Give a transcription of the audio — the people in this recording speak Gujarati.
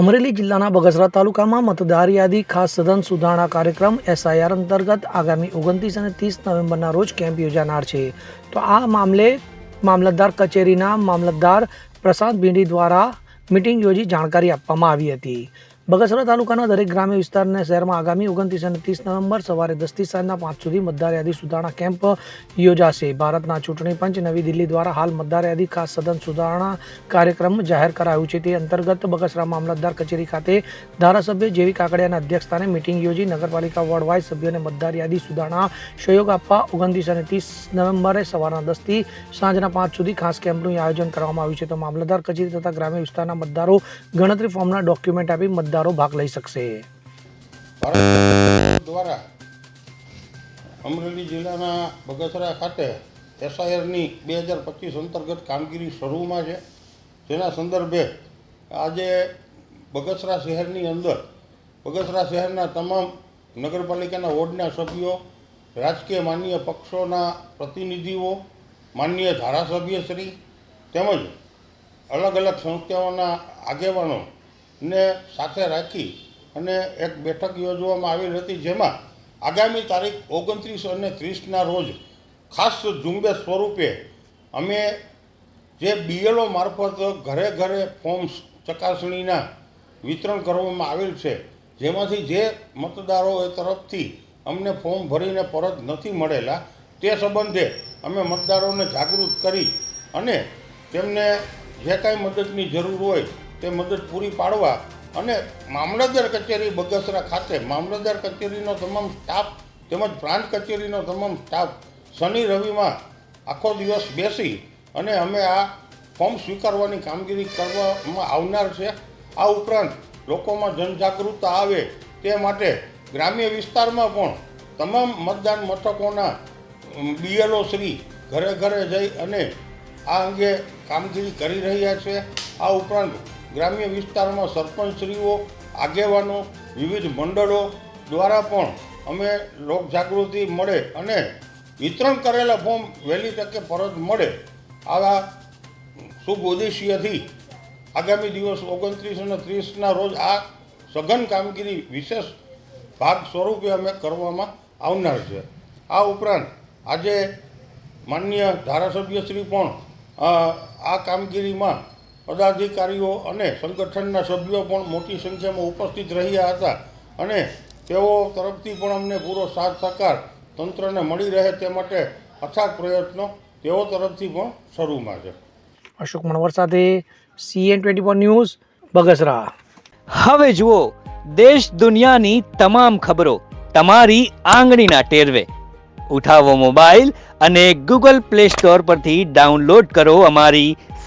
અમરેલી જિલ્લાના બગસરા તાલુકામાં મતદાર યાદી, ખાસ સદન સુધારણા કાર્યક્રમ એસઆઈઆર અંતર્ગત આગામી ઓગણત્રીસ અને ત્રીસ નવેમ્બરના રોજ કેમ્પ યોજાનાર છે. તો આ મામલે મામલતદાર કચેરીના મામલતદાર પ્રશાંત ભીંડી દ્વારા મિટિંગ યોજી જાણકારી આપવામાં આવી હતી. બગસરા તાલુકાના દરેક ગ્રામ્ય વિસ્તારના શહેરમાં આગામી ઓગણત્રીસ અને ત્રીસ નવેમ્બર સવારે દસથી સાંજના પાંચ સુધી મતદાર યાદી સુધારણા કેમ્પ યોજાશે. ભારતના ચૂંટણી પંચ નવી દિલ્હી દ્વારા હાલ મતદાર યાદી ખાસ સદન સુધારણા કાર્યક્રમ જાહેર કરાયું છે. તે અંતર્ગત બગસરા મામલતદાર કચેરી ખાતે ધારાસભ્ય જેવી કાકડિયાના અધ્યક્ષસ્થાને મિટિંગ યોજી નગરપાલિકા વોર્ડ વાઇઝ સભ્યોને મતદાર યાદી સુધારણા સહયોગ આપવા ઓગણત્રીસ અને ત્રીસ નવેમ્બરે સવારના દસથી સાંજના પાંચ સુધી ખાસ કેમ્પનું આયોજન કરવામાં આવ્યું છે. તો મામલતદાર કચેરી તથા ગ્રામ્ય વિસ્તારના મતદારો ગણતરી ફોર્મના ડોક્યુમેન્ટ આપી મતદારો ભાગ લઈ શકશે. દ્વારા અમરેલી જિલ્લાના બગસરા ખાતે એસઆઈઆરની બે હજાર પચીસ અંતર્ગત કામગીરી શરૂમાં છે. તેના સંદર્ભે આજે બગસરા શહેરની અંદર, બગસરા શહેરના તમામ નગરપાલિકાના વોર્ડના સભ્યો, રાજકીય માન્ય પક્ષોના પ્રતિનિધિઓ, માનનીય ધારાસભ્યશ્રી તેમજ અલગ અલગ સંસ્થાઓના આગેવાનોને સાથે રાખી અને એક બેઠક યોજવામાં આવેલ હતી જેમાં આગામી તારીખ ઓગણત્રીસ અને ત્રીસના રોજ ખાસ ઝુંબેશ સ્વરૂપે અમે જે બીએલઓ મારફત ઘરે ઘરે ફોર્મ્સ ચકાસણીના વિતરણ કરવામાં આવેલ છે, જેમાંથી જે મતદારો એ તરફથી અમને ફોર્મ ભરીને પરત નથી મળેલા, તે સંબંધે અમે મતદારોને જાગૃત કરી અને તેમને જે કાંઈ મદદની જરૂર હોય તે મદદ પૂરી પાડવા અને મામલતદાર કચેરી બગસરા ખાતે મામલતદાર કચેરીનો તમામ સ્ટાફ તેમજ પ્રાંત કચેરીનો તમામ સ્ટાફ શનિ રવિમાં આખો દિવસ બેસી અને અમે આ ફોર્મ સ્વીકારવાની કામગીરી કરવામાં આવનાર છે. આ ઉપરાંત લોકોમાં જનજાગૃતતા આવે તે માટે ગ્રામ્ય વિસ્તારમાં પણ તમામ મતદાન મથકોના બીએલઓ શ્રી ઘરે ઘરે જઈ અને આ અંગે કામગીરી કરી રહ્યા છે. આ ઉપરાંત ગ્રામ્ય વિસ્તારમાં સરપંચશ્રીઓ, આગેવાનો, વિવિધ મંડળો દ્વારા પણ અમે લોકજાગૃતિ મળે અને વિતરણ કરેલા ફોર્મ વહેલી તકે પરત મળે આવા શુભ ઉદ્દેશ્યથી આગામી દિવસ ઓગણત્રીસ અને ત્રીસના રોજ આ સઘન કામગીરી વિશેષ ભાગ સ્વરૂપે અમે કરવામાં આવનાર છે. આ ઉપરાંત આજે માન્ય ધારાસભ્યશ્રી પણ આ કામગીરીમાં પદાધિકારીઓ અને સંગઠનના સભ્યો પણ મોટી સંખ્યામાં ઉપસ્થિત રહ્યા હતા અને તેઓ તરફથી પણ અમને પૂરો સાથ સહકાર તંત્રને મળી રહે તે માટે અથાગ પ્રયત્નો તેઓ તરફથી પણ શરૂમાં છે. અશોક મણવર સાથે CN twenty four news Bagasara. હવે જુઓ દેશ દુનિયાની તમામ ખબરો તમારી આંગળીના ટેરવે. ઉઠાવો મોબાઈલ અને ગૂગલ પ્લે સ્ટોર પરથી ડાઉનલોડ કરો અમારી